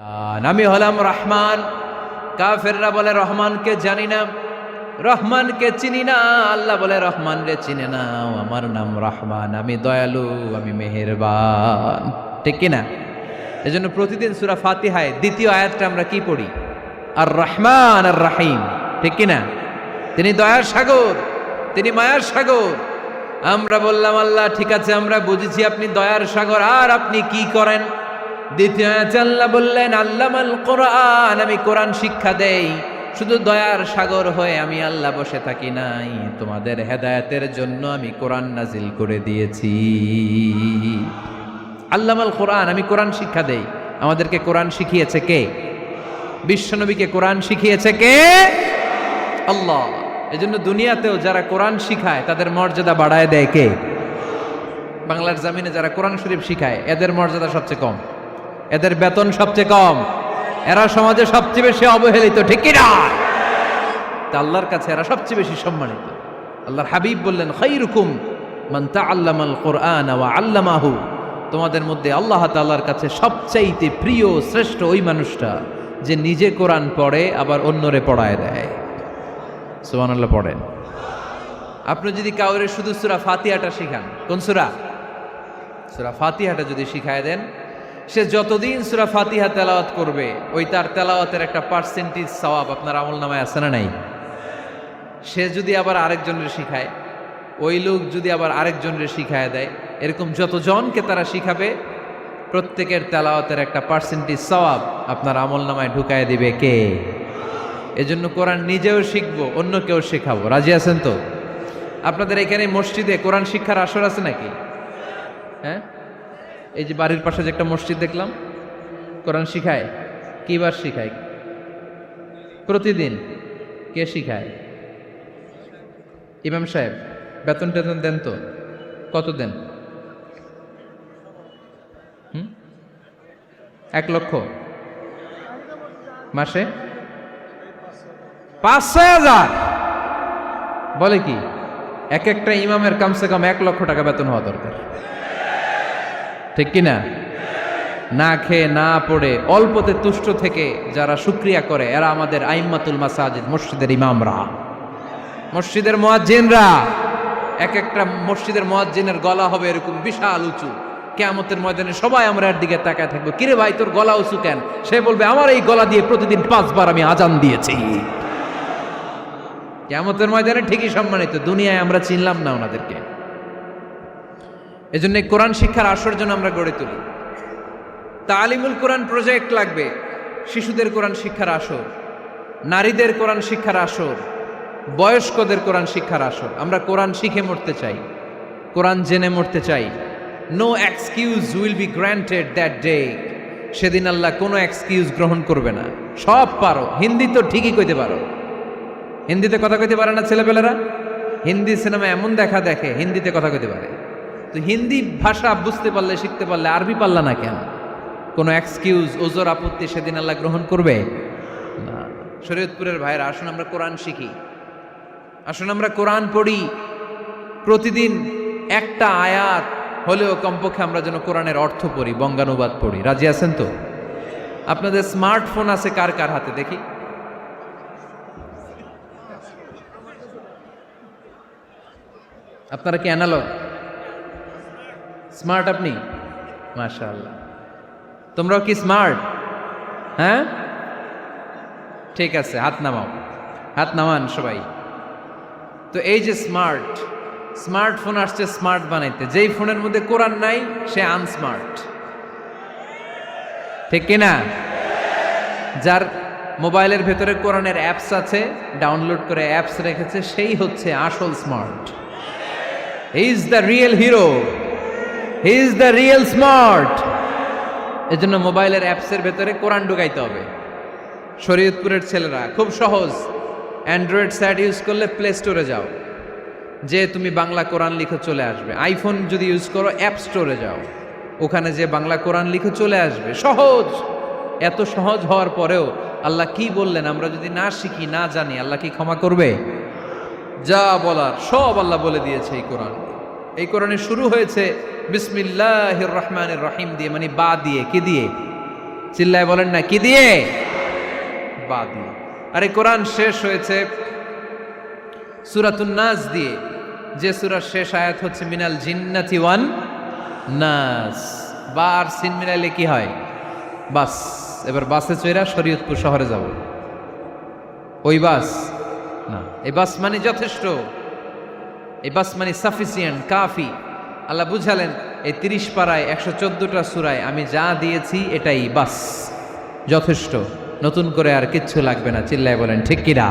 আমি হলাম রহমান। কাফেররা বলে, রহমানকে জানি না, রহমানকে চিনি না। আল্লাহ বলে রহমান রে চিনে না আমার নাম রহমান, আমি দয়ালু, আমি মেহেরবান। ঠিক কিনা এই জন্য প্রতিদিন সুরা ফাতিহায় দ্বিতীয় আয়াতটা আমরা কি পড়ি? আর রহমান আর রাহিম ঠিক কিনা তিনি দয়ার সাগর, তিনি মায়ার সাগর। আমরা বললাম, আল্লাহ, ঠিক আছে, আমরা বুঝেছি আপনি দয়ার সাগর, আর আপনি কি করেন? দ্বিতীয় আল্লাহ বললেন, আল্লামাল কোরআন, আমি কোরআন শিক্ষা দেই। শুধু দয়ার সাগর হয়ে আমি আল্লাহ বসে থাকি নাই। তোমাদের হেদায়েতের জন্য আমি কোরআন নাজিল করে দিয়েছি। আল্লামাল কোরআন, আমি কোরআন শিক্ষা দেই। আমাদেরকে কোরআন শিখিয়েছে কে? বিশ্বনবীকে কোরআন শিখিয়েছে কে? আল্লাহ। এজন্য দুনিয়াতেও যারা কোরআন শিখায়, তাদের মর্যাদা বাড়ায় দেয় কে? বাংলার জামিনে যারা কোরআন শরীফ শিখায়, এদের মর্যাদা সবচেয়ে কম। এদের বেতন সবচেয়ে কম। এরা সমাজে সবচেয়ে বেশি অবহেলিত, ঠিক তা আল্লাহর কাছে এরা সবচেয়ে বেশি সম্মানিত। আল্লাহর হাবিব বললেন, খাইরুকুম মান তাআল্লামাল কোরআন ওয়া আল্লামাহু। তোমাদের মধ্যে আল্লাহ তাআলার কাছে সবচাইতে প্রিয়, শ্রেষ্ঠ ওই মানুষটা যে নিজে কোরআন পড়ে, আবার অন্যরে পড়ায় দেয়। সুবহানাল্লাহ, পড়েন। আপনি যদি কাউরে শুধু সুরা ফাতিহাটা শিখান, কোন সুরা? সুরা ফাতিহাটা যদি শিখায় দেন সে যতদিন সূরা ফাতিহা তেলাওয়াত করবে, ওই তার তেলাওয়াতের একটা পার্সেন্টেজ সওয়াব আপনার আমল নামায় আছে না নাই? সে যদি আবার আরেকজনের শিখায়, ওই লোক যদি আবার আরেকজনের শিখায় দেয়, এরকম যতজনকে তারা শিখাবে, প্রত্যেকের তেলাওয়াতের একটা পার্সেন্টেজ সওয়াব আপনার আমল নামায় ঢুকায় দিবে কে? এজন্য কোরআন নিজেও শিখব অন্য কেউ শেখাবো। রাজি আছেন তো? আপনাদের এখানে মসজিদে কোরআন শিক্ষার আসর আছে নাকি? হ্যাঁ? এই যে বাড়ির পাশে যে একটা মসজিদ দেখলাম, কোরআন শিখায়। কিবার শিখায়? প্রতিদিন কে শিখায়? ইমাম সাহেব, বেতন টেতন দেন তো? কত দেন? এক লক্ষ? মাসে? পাঁচ হাজার। বলে কি, এক একটা ইমামের কমসে কম এক লক্ষ টাকা বেতন হওয়া দরকার। ঠিক কিনা? না খেয়ে না পড়ে অল্পতে তুষ্ট থেকে যারা শুক্রিয়া করে, এরা আমাদের আইম্মাতুল মাসাজিদ, মসজিদের ইমামরা। মসজিদের মোয়াজ্জিনরা, এক একটা মসজিদের মোয়াজ্জিনের গলা হবে এরকম বিশাল উঁচু। কেয়ামতের ময়দানে সবাই আমরা এর দিকে তাকায় থাকব। কিরে ভাই, তোর গলা উঁচু কেন? সে বলবে, আমার এই গলা দিয়ে প্রতিদিন পাঁচবার আমি আজান দিয়েছি। কেয়ামতের ময়দানে ঠিকই সম্মানিত, দুনিয়ায় আমরা চিনলাম না ওনাদেরকে। এজন্য কোরআন শিক্ষার আসর জন্য আমরা গড়ে তুলি। তালিমুল কোরআন প্রজেক্ট লাগবে, শিশুদের কোরআন শিক্ষার আসর, নারীদের কোরআন শিক্ষার আসর, বয়স্কদের কোরআন শিক্ষার আসর। আমরা কোরআন শিখে মরতে চাই, কোরআন জেনে মরতে চাই। No excuse will be granted that day সেদিন আল্লাহ কোনো এক্সকিউজ গ্রহণ করবে না। সব পারো। হিন্দি তো ঠিকই কইতে পারো। হিন্দিতে কথা কইতে পারে না ছেলেপেলেরা? হিন্দি সিনেমা এমন দেখা দেখে, হিন্দিতে কথা কইতে পারে। তো হিন্দি ভাষা বুঝতে পারলে, শিখতে পারলে আরবি পারলা না কেন? কোনো এক্সকিউজ ওজোর আপত্তি সেদিন আল্লাহ গ্রহণ করবে? না। শরীয়তপুরের ভাইয়েরা, আসুন আমরা কোরআন শিখি। আসুন আমরা কোরআন পড়ি। প্রতিদিন একটা আয়াত হলেও কমপক্ষে আমরা যেন কোরআনের অর্থ পড়ি, বঙ্গানুবাদ পড়ি। রাজি আছেন তো? আপনাদের স্মার্টফোন আছে কার কার হাতে? দেখি। আপনারা কি অ্যানালগ স্মার্ট আপনি? মাশাআল্লাহ। তোমরাও কি স্মার্ট? হ্যাঁ? ঠিক আছে, হাত নামাও। হাত নামান সবাই। তো এই যে স্মার্ট স্মার্টফোন আসছে স্মার্ট বানাইতে। যেই ফোনের মধ্যে কোরআন নাই, সে আনস্মার্ট। ঠিক কিনা? যার মোবাইলের ভেতরে কোরআনের অ্যাপস আছে, ডাউনলোড করে অ্যাপস রেখেছে, সেই হচ্ছে আসল smart. Is the real hero he is the real smart এজন্য মোবাইলের অ্যাপসের ভেতরে কোরআন ঢুকাইতে হবে। শরীয়তপুরের ছেলেরা, খুব সহজ। অ্যান্ড্রয়েড স্যাট ইউজ করলে প্লে স্টোরে যাও। যে তুমি বাংলা কোরআন লিখে চলে আসবে। আইফোন যদি ইউজ করো অ্যাপ স্টোরে যাও। ওখানে যে বাংলা কোরআন লিখে চলে আসবে। সহজ! এত সহজ হওয়ার পরেও আল্লাহ কি বললেন? আমরা যদি না শিখি, না জানি, আল্লাহ কি ক্ষমা করবে? যা বলার সব আল্লাহ বলে দিয়েছে এই কোরআন। এই কোরআনে শুরু হয়েছে বিসমিল্লাহ রহমানের রহিম দিয়ে মানে বা দিয়ে, কি দিয়ে? চিল্লায় বলেন না, কি দিয়ে? বা দিয়ে। আরে কোরআন শেষ হয়েছে সুরাতুন নাস দিয়ে, যে সুরার শেষ আয়াত হচ্ছে মিনাল জিন্নাতি ওয়ান নাস। বা আর সিন মিলাইলে কি হয়? বাস। এবার বাসে চইরা শরীয়তপুর শহরে যাব। ওই বাস? না, এই বাস মানে যথেষ্ট। এই বাস মানে সাফিসিয়েন্ট, কাফি। আল্লাহ বুঝালেন, এই তিরিশ পাড়ায় একশো চোদ্দোটা সুরায় আমি যা দিয়েছি এটাই বাস। যথেষ্ট। নতুন করে আর কিচ্ছু লাগবে না, চিল্লায় বলেন, ঠিক কিনা?